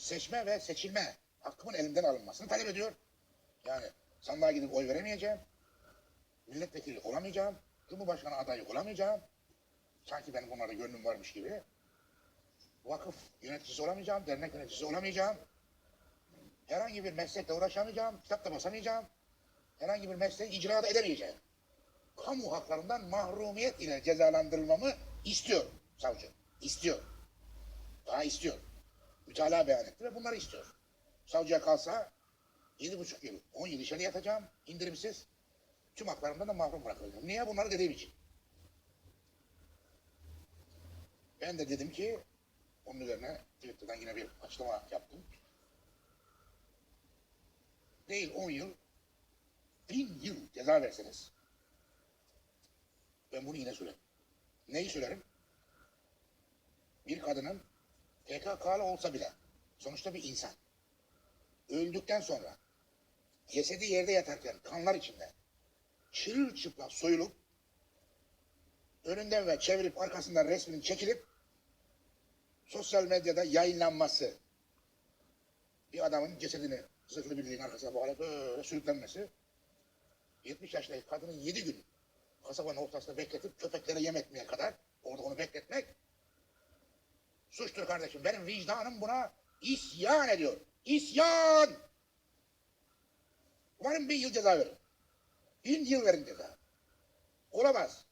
seçme ve seçilme hakkımın elimden alınmasını talep ediyor. Yani sandığa gidip oy veremeyeceğim. Milletvekili olamayacağım. Cumhurbaşkanı adayı olamayacağım. Sanki benim bunlarda gönlüm varmış gibi. Vakıf yöneticisi olamayacağım, dernek yöneticisi olamayacağım. Herhangi bir meslekle uğraşamayacağım, kitap da basamayacağım. Herhangi bir mesleği icra da edemeyeceğim. Kamu haklarından mahrumiyet ile cezalandırılmamı istiyor savcı. İstiyor. Daha istiyor. Mütalaa beyan etti ve bunları istiyor. Savcıya kalsa yedi buçuk yıl, on yıl içeri yatacağım, indirimsiz. Tüm haklarımdan da mahrum bırakılacağım. Niye? Bunları dediğim için. Ben de dedim ki, onun üzerine Twitter'dan yine bir açıklama yaptım. Değil 10 yıl, bin yıl ceza verseniz, ben bunu yine söylerim. Neyi söylerim? Bir kadının PKK'lı olsa bile, sonuçta bir insan, öldükten sonra, cesedi yerde yatarken, kanlar içinde, çırılçıplak soyulup, önünden ve çevirip arkasından resminin çekilip, sosyal medyada yayınlanması, bir adamın cesedini zırhlı birliğin arkasına bağlayıp böyle sürüklenmesi, 70 yaşındaki kadının 7 gün kasabanın ortasında bekletip köpeklere yem etmeye kadar orada onu kardeşim. Benim vicdanım buna isyan ediyor. İsyan! Umarım bir yıl ceza verin. Bin yıl verin ceza. Olamaz.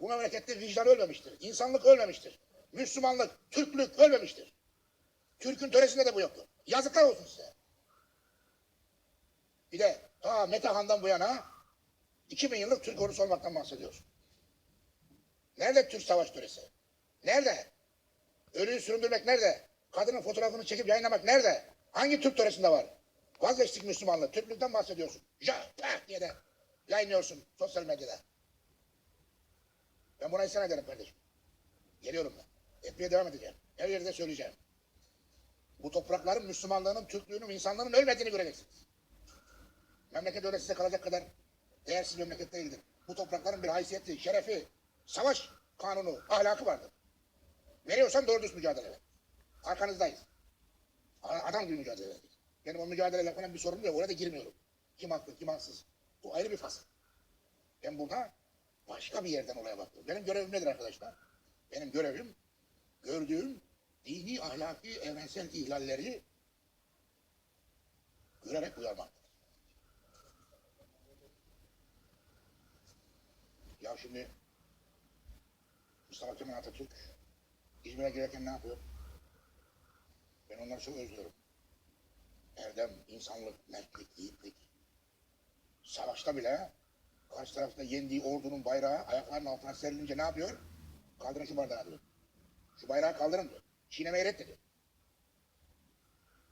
Bu memlekette vicdan ölmemiştir. İnsanlık ölmemiştir. Müslümanlık, Türklük ölmemiştir. Türk'ün töresinde de bu yoktur. Yazıklar olsun size. Bir de ta Metehan'dan bu yana 2000 yıllık Türk ordusu olmaktan bahsediyorsun. Nerede Türk savaş töresi? Nerede? Ölüyü süründürmek nerede? Kadının fotoğrafını çekip yayınlamak nerede? Hangi Türk töresinde var? Vazgeçtik Müslümanlığı. Türklükten bahsediyorsun. Ja, pah diye de yayınlıyorsun sosyal medyada. Ben buna isyan ederim kardeşim. Geliyorum ben. Etmeye devam edeceğim. Her yerde söyleyeceğim. Bu toprakların Müslümanlığının, Türklüğünün, insanlığının ölmediğini göreceksiniz. Memleket öyle size kalacak kadar değersiz memleket değildir. Bu toprakların bir haysiyeti, şerefi, savaş kanunu, ahlakı vardır. Veriyorsan doğru düz mücadele ver. Arkanızdayız. Adam gibi mücadele edeceğiz. Benim o mücadeleyle falan bir sorunum yok. Oraya da girmiyorum. Kim haklı, kim haksız. Bu ayrı bir fasıl. Ben burada başka bir yerden olaya bakıyorum. Benim görevim nedir arkadaşlar? Benim görevim gördüğüm dini, ahlaki, evrensel ihlalleri görerek uyarmaktır. Ya şimdi Mustafa Kemal Atatürk İzmir'e girerken ne yapıyor? Ben onları çok özlüyorum. Erdem, insanlık, mertlik, yiğitlik. Savaşta bile karşı tarafta yendiği ordunun bayrağı ayaklarının altına serilince ne yapıyor? Kaldırın şu bardağı diyor. Şu bayrağı kaldırın diyor. Çiğnemeyi reddediyor.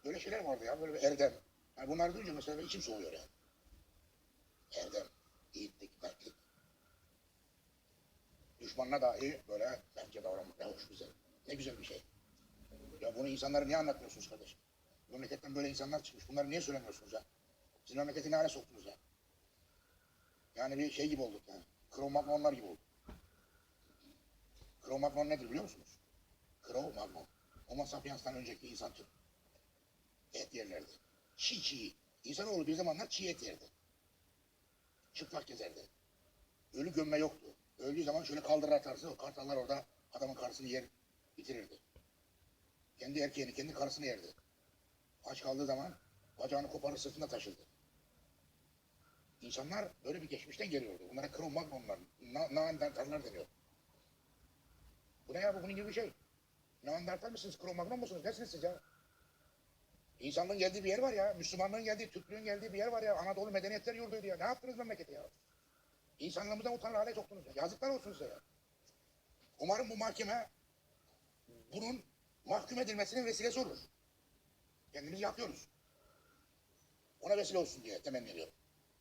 Böyle şeyler vardı ya, böyle bir erdem. Yani bunları duyunca mesela içim soğuyor yani. Erdem, yiğitlik, mertlik. Düşmanına dahi böyle bence davranmak hoş güzel. Ne güzel bir şey. Ya bunu insanlara niye anlatmıyorsunuz kardeşim? Memleketten böyle insanlar çıkmış. Bunları niye söylemiyorsunuz ya? Siz memleketi ne hale soktunuz ya? Yani bir şey gibi olduk yani. Kromagnonlar gibi olduk. Kromagnon nedir biliyor musunuz? Kromagnon. Homo sapiens'ten önceki insan türü. Et yerlerdi. Çiğ çiğ. İnsanoğlu bir zamanlar çiğ et yerdi. Çıplak gezerdi. Ölü gömme yoktu. Öldüğü zaman şöyle kaldırır atarsa o kartallar orada adamın karısını yer bitirirdi. Kendi erkeğini, kendi karısını yerdi. Aç kaldığı zaman bacağını koparır sırtında taşırdı. İnsanlar böyle bir geçmişten geliyordu. Bunlara Kro-Magnonlar, Na- Neandertaller deniyor. Bu ne ya bu bunun gibi bir şey. Neandertal mısınız, Kro-Magnon musunuz? Nesiniz siz ya? İnsanlığın geldiği bir yer var ya. Müslümanlığın geldiği, Türklüğün geldiği bir yer var ya. Anadolu medeniyetler yurduydu ya. Ne yaptınız memleketi ya? İnsanlığımızdan utanır hale soktunuz ya. Yazıklar olsun size ya. Umarım bu mahkeme bunun mahkum edilmesinin vesilesi olur. Kendimiz yapıyoruz. Ona vesile olsun diye temenni ediyorum.